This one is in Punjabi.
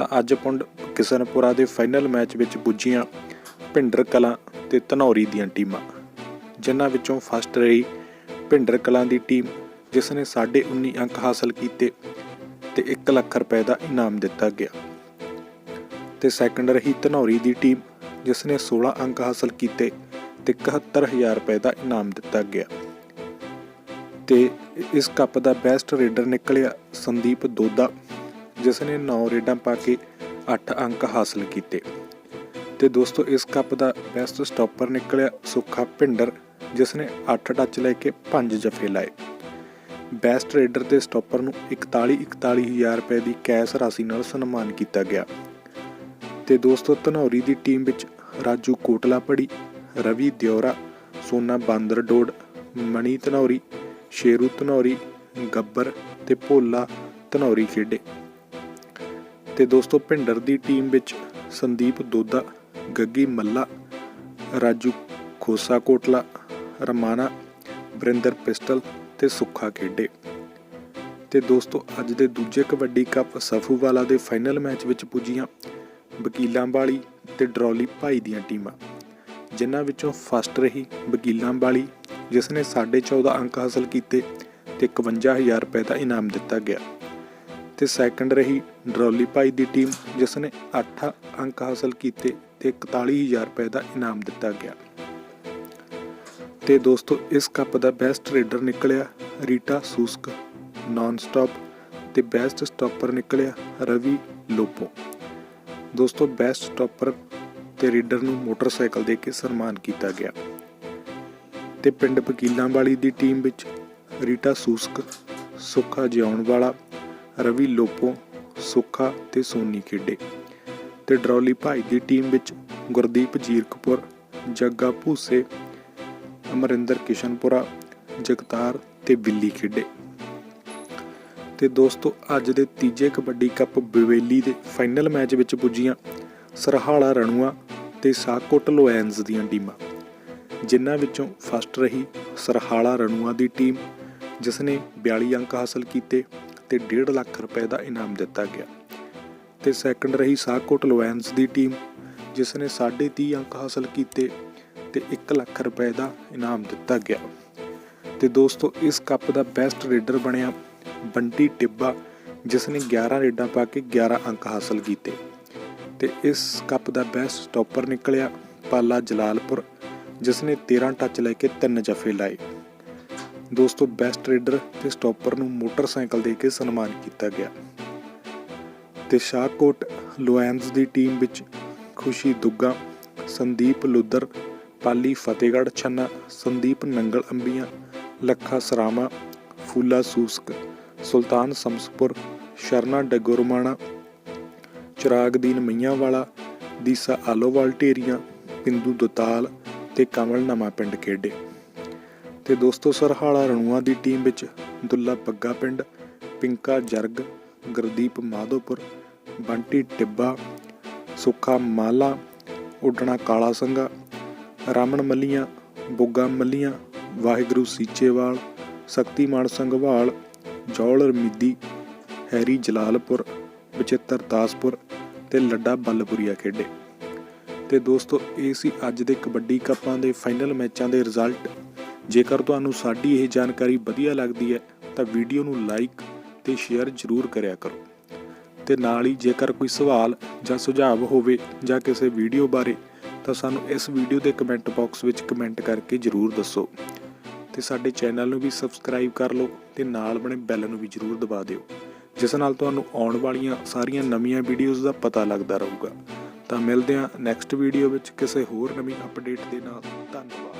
ਤਾਂ ਅੱਜ ਪੁੰਡ ਕਿਸਨਪੁਰਾ ਦੇ ਫਾਈਨਲ ਮੈਚ ਵਿੱਚ ਪੁੱਜੀਆਂ ਭਿੰਡਰ ਕਲਾਂ ਤੇ ਧਨੌਰੀ ਦੀਆਂ ਟੀਮਾਂ। ਜਿਨ੍ਹਾਂ ਵਿੱਚੋਂ ਫਸਟ ਰਹੀ ਭਿੰਡਰ ਕਲਾਂ ਦੀ ਟੀਮ ਜਿਸ ਨੇ 19 ਅੰਕ ਹਾਸਲ ਕੀਤੇ ਤੇ 1 ਲੱਖ ਰੁਪਏ ਦਾ ਇਨਾਮ ਦਿੱਤਾ ਗਿਆ। ਤੇ ਸੈਕੰਡ ਰਹੀ ਧਨੌਰੀ ਦੀ ਟੀਮ ਜਿਸ ਨੇ 16 ਅੰਕ ਹਾਸਲ ਕੀਤੇ ਤੇ 71000 ਰੁਪਏ ਦਾ ਇਨਾਮ ਦਿੱਤਾ ਗਿਆ। ਤੇ ਇਸ ਕੱਪ ਦਾ ਬੈਸਟ ਰੇਡਰ ਨਿਕਲਿਆ ਸੰਦੀਪ ਦੋਦਾ। ਜਿਸ ਨੇ 9 ਰੇਡਾਂ ਪਾ ਕੇ 8 ਅੰਕ ਹਾਸਲ ਕੀਤੇ। ਤੇ ਦੋਸਤੋ, ਇਸ ਕੱਪ ਦਾ ਬੈਸਟ ਸਟਾਪਰ ਨਿਕਲਿਆ ਸੁੱਖਾ ਭਿੰਡਰ ਜਿਸ ਨੇ 8 ਟੱਚ ਲੈ ਕੇ 5 ਜਫੇ ਲਾਏ। ਬੈਸਟ ਰੇਡਰ ਤੇ ਸਟਾਪਰ ਨੂੰ 41 41000 ਰੁਪਏ ਦੀ ਕੈਸ਼ ਰਾਸ਼ੀ ਨਾਲ ਸਨਮਾਨ ਕੀਤਾ ਗਿਆ। ਤੇ ਦੋਸਤੋ, ਧਨੌਰੀ ਦੀ ਟੀਮ ਵਿੱਚ ਰਾਜੂ ਕੋਟਲਾ ਪੜੀ ਰਵੀ ਦਿਉਰਾ ਸੋਨਾ ਬਾਂਦਰ ਡੋਡ, ਮਣੀ ਧਨੌਰੀ, ਸ਼ੇਰੂ ਧਨੌਰੀ, ਗੱਬਰ ਤੇ ਭੋਲਾ ਧਨੌਰੀ ਖੇਡੇ। ਤੇ ਦੋਸਤੋ ਭਿੰਡਰ ਦੀ ਟੀਮ ਵਿੱਚ ਸੰਦੀਪ ਦੋਦਾ, ਗੱਗੀ ਮੱਲਾ, ਰਾਜੂ ਖੋਸਾ ਕੋਟਲਾ ਰਮਾਨਾ ਬਰਿੰਦਰ ਪਿਸਟਲ ਤੇ ਸੁੱਖਾ ਖੇਡੇ। ਤੇ ਦੋਸਤੋ ਅੱਜ ਦੇ ਦੂਜੇ ਕਬੱਡੀ ਕੱਪ ਸਫੂਵਾਲਾ ਦੇ ਫਾਈਨਲ ਮੈਚ ਵਿੱਚ ਪੁੱਜੀਆਂ ਵਕੀਲਾਂ ਵਾਲੀ ਤੇ ਡਰੋਲੀ ਭਾਈ ਦੀਆਂ ਟੀਮਾਂ, ਜਿਨ੍ਹਾਂ ਵਿੱਚੋਂ ਫਸਟ ਰਹੀ ਵਕੀਲਾਂ ਵਾਲੀ ਜਿਸ ਨੇ 14.5 ਅੰਕ ਹਾਸਲ ਕੀਤੇ ਤੇ 51000 ਰੁਪਏ ਦਾ ਇਨਾਮ ਦਿੱਤਾ ਗਿਆ। ਤੇ ਸੈਕੰਡ ਰਹੀ ਡਰੋਲੀ ਭਾਈ ਦੀ ਟੀਮ ਜਿਸ ਨੇ 8 ਅੰਕ ਹਾਸਲ ਕੀਤੇ ਤੇ 41000 ਰੁਪਏ ਦਾ ਇਨਾਮ ਦਿੱਤਾ ਗਿਆ। ਤੇ ਦੋਸਤੋ, ਇਸ ਕੱਪ ਦਾ ਬੈਸਟ ਰੇਡਰ ਨਿਕਲਿਆ ਰੀਟਾ ਸੂਸਕ ਨਾਨ ਸਟਾਪ ਤੇ ਬੈਸਟ ਸਟਾਪਰ ਨਿਕਲਿਆ ਰਵੀ ਲੋਪੋ। ਦੋਸਤੋ ਬੈਸਟ ਸਟਾਪਰ ਤੇ ਰੀਡਰ ਨੂੰ ਮੋਟਰਸਾਈਕਲ ਦੇ ਕੇ ਸਨਮਾਨ ਕੀਤਾ ਗਿਆ। ਤੇ ਪਿੰਡ ਵਕੀਲਾਂ ਵਾਲੀ ਦੀ ਟੀਮ ਵਿੱਚ ਰੀਟਾ ਸੂਸਕ, ਸੁੱਖਾ ਜਿਉਣ ਵਾਲਾ ਰਵੀ ਲੋਪੋ, ਸੁੱਖਾ ਤੇ ਸੋਨੀ ਖੇਡੇ ਤੇ ਡਰੌਲੀ ਭਾਈ ਦੀ ਟੀਮ ਵਿੱਚ ਗੁਰਦੀਪ ਜੀਰਕਪੁਰ, ਜੱਗਾ ਭੂਸੇ, ਅਮਰਿੰਦਰ ਕਿਸ਼ਨਪੁਰਾ, ਜਗਤਾਰ ਤੇ ਬਿੱਲੀ ਖੇਡੇ। ਤੇ ਦੋਸਤੋ, ਅੱਜ ਦੇ ਤੀਜੇ ਕਬੱਡੀ ਕੱਪ ਬਵੇਲੀ ਦੇ ਫਾਈਨਲ ਮੈਚ ਵਿੱਚ ਪੁੱਜੀਆਂ ਸਰਹਾਲਾ ਰਣੂਆ ਤੇ ਸਾਕੋਟ ਲੋਐਨਸ ਦੀਆਂ ਟੀਮਾਂ, ਜਿਨ੍ਹਾਂ ਵਿੱਚੋਂ ਫਸਟ ਰਹੀ ਸਰਹਾਲਾ ਰਣੂਆ ਦੀ ਟੀਮ ਜਿਸ ਨੇ 42 ਅੰਕ ਹਾਸਲ ਕੀਤੇ ਤੇ 1.5 ਲੱਖ ਰੁਪਏ ਦਾ ਇਨਾਮ ਦਿੱਤਾ ਗਿਆ ਤੇ ਸੈਕੰਡ ਰਹੀ ਸਾਹਕੋਟ ਲੋਐਨਸ ਦੀ ਟੀਮ ਜਿਸ ਨੇ 30.5 ਅੰਕ ਹਾਸਲ ਕੀਤੇ ਤੇ 1 ਲੱਖ ਰੁਪਏ ਦਾ ਇਨਾਮ ਦਿੱਤਾ ਗਿਆ। ਤੇ ਦੋਸਤੋ, ਇਸ ਕੱਪ ਦਾ ਬੈਸਟ ਰੇਡਰ ਬਣਿਆ ਬੰਟੀ ਟਿੱਬਾ, ਜਿਸ ਨੇ 11 ਰੇਡਾਂ ਪਾ ਕੇ 11 ਅੰਕ ਹਾਸਲ ਕੀਤੇ। ਤੇ ਇਸ ਕੱਪ ਦਾ ਬੈਸਟ ਸਟਾਪਰ ਨਿਕਲਿਆ ਪਾਲਾ ਜਲਾਲਪੁਰ, ਜਿਸ ਨੇ 13 ਟੱਚ ਲੈ ਕੇ 3 ਜਫੇ ਲਾਏ। ਦੋਸਤੋ ਬੈਸਟ ਰੇਡਰ ਤੇ ਸਟਾਪਰ ਨੂੰ ਮੋਟਰਸਾਈਕਲ ਦੇ ਕੇ ਸਨਮਾਨ ਕੀਤਾ ਗਿਆ। ਤੇ ਸ਼ਾਹਕੋਟ ਲੋਐਨਸ ਦੀ ਟੀਮ ਵਿੱਚ ਖੁਸ਼ੀ ਦੁੱਗਾ, ਸੰਦੀਪ ਲੁੱਦਰ ਪਾਲੀ ਫਤਿਹਗੜ੍ਹ ਛੰਨਾ, ਸੰਦੀਪ ਨੰਗਲ ਅੰਬੀਆਂ, ਲੱਖਾ ਸਰਾਮਾ, ਫੂਲਾ ਸੂਸਕ, ਸੁਲਤਾਨ ਸਮਸਪੁਰ, ਸ਼ਰਨਾ ਡਗੋਰਮਾਣਾ, ਚਿਰਾਗਦੀਨ ਮਈਆਂ ਵਾਲਾ ਦੀਸਾ ਆਲੋਵਾਲ ਢੇਰੀਆਂ ਪਿੰਦੂ ਦੁਤਾਲ ਤੇ ਕਮਲ ਨਮਾ ਪਿੰਡ ਖੇਡੇ। ਤੇ ਦੋਸਤੋ ਸਰਹਾਲਾ ਰਣੂਆ ਦੀ ਟੀਮ ਵਿੱਚ ਦੁੱਲਾ ਪੱਗਾ ਪਿੰਡ, ਪਿੰਕਾ ਜਰਗ, ਗੁਰਦੀਪ ਮਾਧੋਪੁਰ, ਬੰਟੀ ਟਿੱਬਾ, ਸੁੱਖਾ ਮਾਲਾ, ਉੱਡਣਾ ਕਾਲਾ ਸੰਗਾ ਰਾਮਣ ਮੱਲੀਆਂ, ਬੁੱਗਾ ਮੱਲੀਆਂ, ਵਾਹਿਗੁਰੂ ਸੀਚੇਵਾਲ, ਸ਼ਕਤੀਮਾਨ ਸੰਘਵਾਲ, ਜੌਲ ਰਮੀਦੀ, ਹੈਰੀ ਜਲਾਲਪੁਰ ਬਚਿੱਤਰ ਦਾਸਪੁਰ ਤੇ ਲੱਡਾ ਬੱਲਪੁਰੀਆ ਖੇਡੇ। ਤੇ ਦੋਸਤੋ, ਇਹ ਸੀ ਅੱਜ ਦੇ ਕਬੱਡੀ ਕੱਪਾਂ ਦੇ ਫਾਈਨਲ ਮੈਚਾਂ ਦੇ ਰਿਜ਼ਲਟ। ਜੇਕਰ ਤੁਹਾਨੂੰ ਸਾਡੀ ਇਹ ਜਾਣਕਾਰੀ ਵਧੀਆ ਲੱਗਦੀ ਹੈ, ਤਾਂ ਵੀਡੀਓ ਨੂੰ ਲਾਈਕ ਤੇ ਸ਼ੇਅਰ ਜ਼ਰੂਰ ਕਰਿਆ ਕਰੋ। ਤੇ ਨਾਲ ਹੀ ਜੇਕਰ ਕੋਈ ਸਵਾਲ ਜਾਂ ਸੁਝਾਅ ਹੋਵੇ ਜਾਂ ਕਿਸੇ ਵੀਡੀਓ ਬਾਰੇ, ਤਾਂ ਸਾਨੂੰ ਇਸ ਵੀਡੀਓ ਦੇ ਕਮੈਂਟ ਬਾਕਸ ਵਿੱਚ ਕਮੈਂਟ ਕਰਕੇ ਜ਼ਰੂਰ ਦੱਸੋ। ਤੇ ਸਾਡੇ ਚੈਨਲ ਨੂੰ ਵੀ ਸਬਸਕ੍ਰਾਈਬ ਕਰ ਲਓ ਤੇ ਨਾਲ ਬਣੇ ਬੈਲ ਨੂੰ ਵੀ ਜ਼ਰੂਰ ਦਬਾ ਦਿਓ, ਜਿਸ ਨਾਲ ਤੁਹਾਨੂੰ ਆਉਣ ਵਾਲੀਆਂ ਸਾਰੀਆਂ ਨਵੀਆਂ ਵੀਡੀਓਜ਼ ਦਾ ਪਤਾ ਲੱਗਦਾ ਰਹੂਗਾ। ਤਾਂ ਮਿਲਦੇ ਹਾਂ ਨੈਕਸਟ ਵੀਡੀਓ ਵਿੱਚ ਕਿਸੇ ਹੋਰ ਨਵੀਂ ਅਪਡੇਟ ਦੇ ਨਾਲ। ਧੰਨਵਾਦ।